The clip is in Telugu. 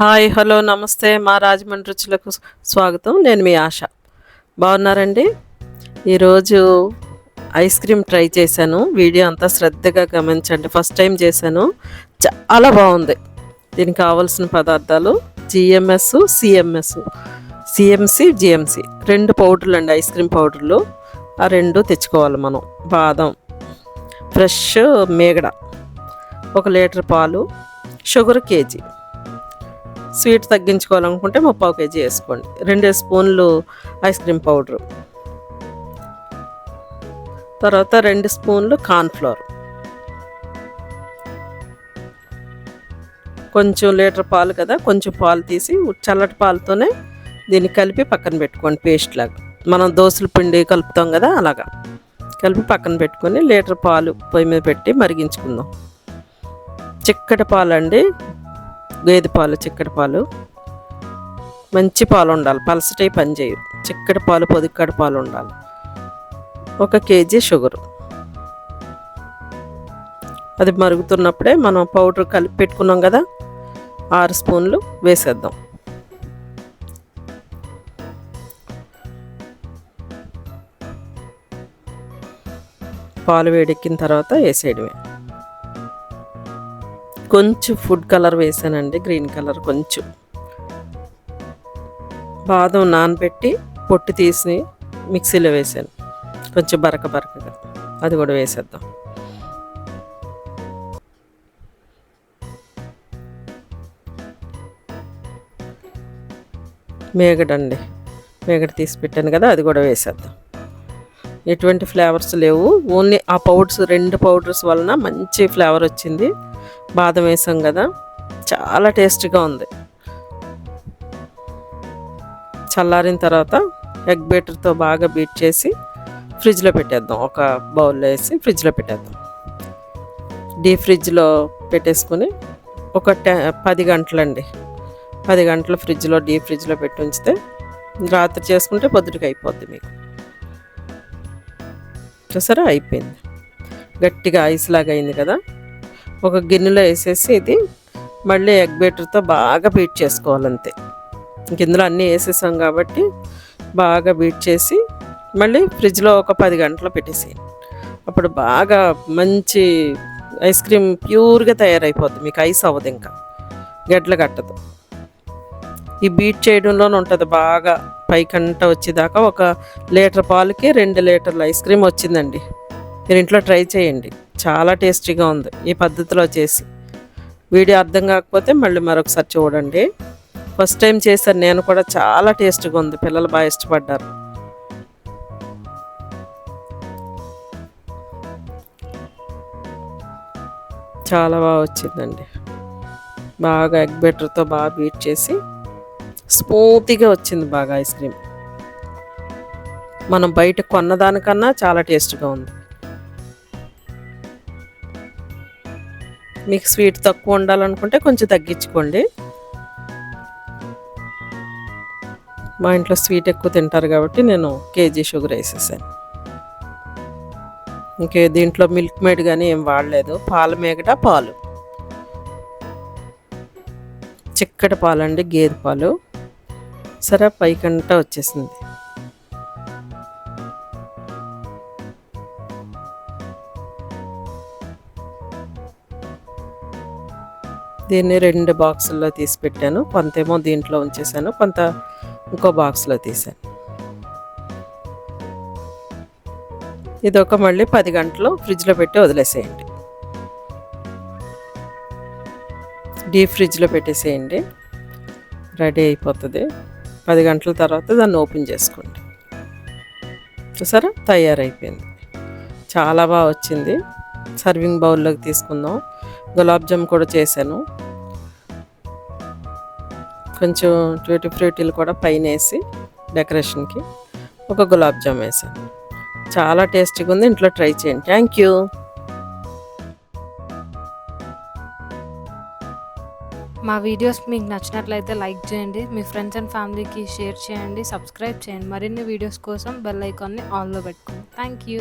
హాయ్ హలో నమస్తే. మా రాజమండ్రి రుచులకు స్వాగతం. నేను మీ ఆశ. బాగున్నారండి? ఈరోజు ఐస్ క్రీమ్ ట్రై చేశాను. వీడియో అంతా శ్రద్ధగా గమనించండి. ఫస్ట్ టైం చేశాను. చాలా బాగుంది. దీనికి కావాల్సిన పదార్థాలు జిఎంఎస్ సిఎంఎస్ సిఎంసి జిఎంసి. రెండు పౌడర్లు అండి ఐస్ క్రీమ్ పౌడర్లు. ఆ రెండు తెచ్చుకోవాలి మనం. బాదం ఫ్రెష్ మేగడ. ఒక లీటర్ పాలు. Sugar KG. స్వీట్ తగ్గించుకోవాలనుకుంటే ముప్పావు కేజీ వేసుకోండి. రెండు స్పూన్లు ఐస్ క్రీమ్ పౌడరు. తర్వాత రెండు స్పూన్లు కార్న్ఫ్లోర్ కొంచెం లీటర్ పాలు కదా కొంచెం పాలు తీసి చల్లటి పాలతోనే దీన్ని కలిపి పక్కన పెట్టుకోండి పేస్ట్ లాగా. మనం దోశల పిండి కలుపుతాం కదా అలాగా. కలిపి పక్కన పెట్టుకొని లీటర్ పాలు పొయ్యి మీద పెట్టి మరిగించుకుందాం. చిక్కటి పాలు అండి గేదె పాలు చిక్కటి పాలు. మంచి పాలు ఉండాలి. పలసటే పని చేయు చిక్కటి పాలు పొదిక్కటి పాలు ఉండాలి. ఒక కేజీ షుగరు. అది మరుగుతున్నప్పుడే మనం పౌడర్ కలిపి పెట్టుకున్నాం కదా ఆరు స్పూన్లు వేసేద్దాం. పాలు వేడెక్కిన తర్వాత వేసేయడమే. కొంచెం ఫుడ్ కలర్ వేసానండి గ్రీన్ కలర్ కొంచెం. బాదం నానబెట్టి పొట్టు తీసి మిక్సీలో వేసాను. కొంచెం బరక బరకగా. అది కూడా వేసేద్దాం. మేగడండి. మేగడ తీసి పెట్టాను కదా అది కూడా వేసేద్దాం. ఎటువంటి ఫ్లేవర్స్ లేవు. ఓన్లీ ఆ పౌడర్స్ రెండు పౌడర్స్ వలన మంచి ఫ్లేవర్ వచ్చింది. బాదం వేసాం కదా చాలా టేస్ట్గా ఉంది. చల్లారిన తర్వాత ఎగ్ బీటర్తో బాగా బీట్ చేసి ఫ్రిడ్జ్లో పెట్టేద్దాం. ఒక బౌల్లో వేసి ఫ్రిడ్జ్లో పెట్టేద్దాం. డీప్ ఫ్రిడ్జ్లో పెట్టేసుకుని ఒక టె పది గంటలండి. పది గంటలు ఫ్రిడ్జ్లో డీప్ ఫ్రిడ్జ్లో పెట్టి ఉంచితే రాత్రి చేసుకుంటే పొద్దుటికి అయిపోద్ది మీకు. చూసారా? అయిపోయింది. గట్టిగా ఐస్ లాగా అయింది కదా? ఒక గిన్నెలో వేసేసి ఇది మళ్ళీ ఎగ్ బీటర్తో బాగా బీట్ చేసుకోవాలంతే. గిన్నెలో ఇందులో అన్నీ వేసేసాం కాబట్టి బాగా బీట్ చేసి మళ్ళీ ఫ్రిడ్జ్లో ఒక పది గంటలు పెట్టేసేయండి అప్పుడు బాగా మంచి ఐస్ క్రీమ్ ప్యూర్గా తయారైపోద్ది మీకు ఐస్ అవ్వదు ఇంకా. గడ్డలు కట్టదు. ఈ బీట్ చేయడంలోనే ఉంటుంది బాగా. పైకంట వచ్చేదాకా ఒక లీటర్ పాలకి రెండు లీటర్ల ఐస్ క్రీమ్ వచ్చిందండి. మీరు ఇంట్లో ట్రై చేయండి. చాలా టేస్టీగా ఉంది ఈ పద్ధతిలో చేసి. వీడియో అర్థం కాకపోతే మళ్ళీ మరొకసారి చూడండి. ఫస్ట్ టైం చేశాను నేను కూడా చాలా టేస్ట్గా ఉంది పిల్లలు బాగా ఇష్టపడ్డారు. చాలా బాగా వచ్చిందండి. బాగా ఎగ్ బెటర్తో బాగా బీట్ చేసి స్మూత్గా వచ్చింది బాగా ఐస్ క్రీమ్. మనం బయట కొన్నదానికన్నా చాలా టేస్ట్గా ఉంది. మీకు స్వీట్ తక్కువ ఉండాలనుకుంటే కొంచెం తగ్గించుకోండి. మా ఇంట్లో స్వీట్ ఎక్కువ తింటారు కాబట్టి నేను కేజీ షుగర్ వేసేసాను. ఇంకే దీంట్లో మిల్క్ మేడ్ కానీ ఏం వాడలేదు. పాల మేగట పాలు. చిక్కటి పాలండి గేదె పాలు. సరే పైకంట వచ్చేసింది. దీన్ని రెండు బాక్సుల్లో తీసి పెట్టాను. కొంతేమో దీంట్లో ఉంచేసాను కొంత ఇంకో బాక్స్లో తీసాను ఇది ఒక మళ్ళీ పది గంటలు ఫ్రిడ్జ్లో పెట్టి వదిలేసేయండి. డీప్ ఫ్రిడ్జ్లో పెట్టేసేయండి. రెడీ అయిపోతుంది. పది గంటల తర్వాత దాన్ని ఓపెన్ చేసుకోండి. చూసారా? తయారైపోయింది. చాలా బాగా వచ్చింది. సర్వింగ్ బౌల్లోకి తీసుకుందాం. గులాబ్ జామ్ కూడా చేశాను. కొంచెం ట్యూటీ ఫ్రూటీలు కూడా పైన వేసి డెకరేషన్కి ఒక గులాబ్ జామ్ వేసాను చాలా టేస్టీగా ఉంది. ఇంట్లో ట్రై చేయండి. థ్యాంక్ యూ మా వీడియోస్ మీకు నచ్చినట్లయితే లైక్ చేయండి. మీ ఫ్రెండ్స్ అండ్ ఫ్యామిలీకి షేర్ చేయండి. సబ్స్క్రైబ్ చేయండి. మరిన్ని వీడియోస్ కోసం బెల్ ఐకాన్ని ఆన్లో పెట్టుకోండి. Thank you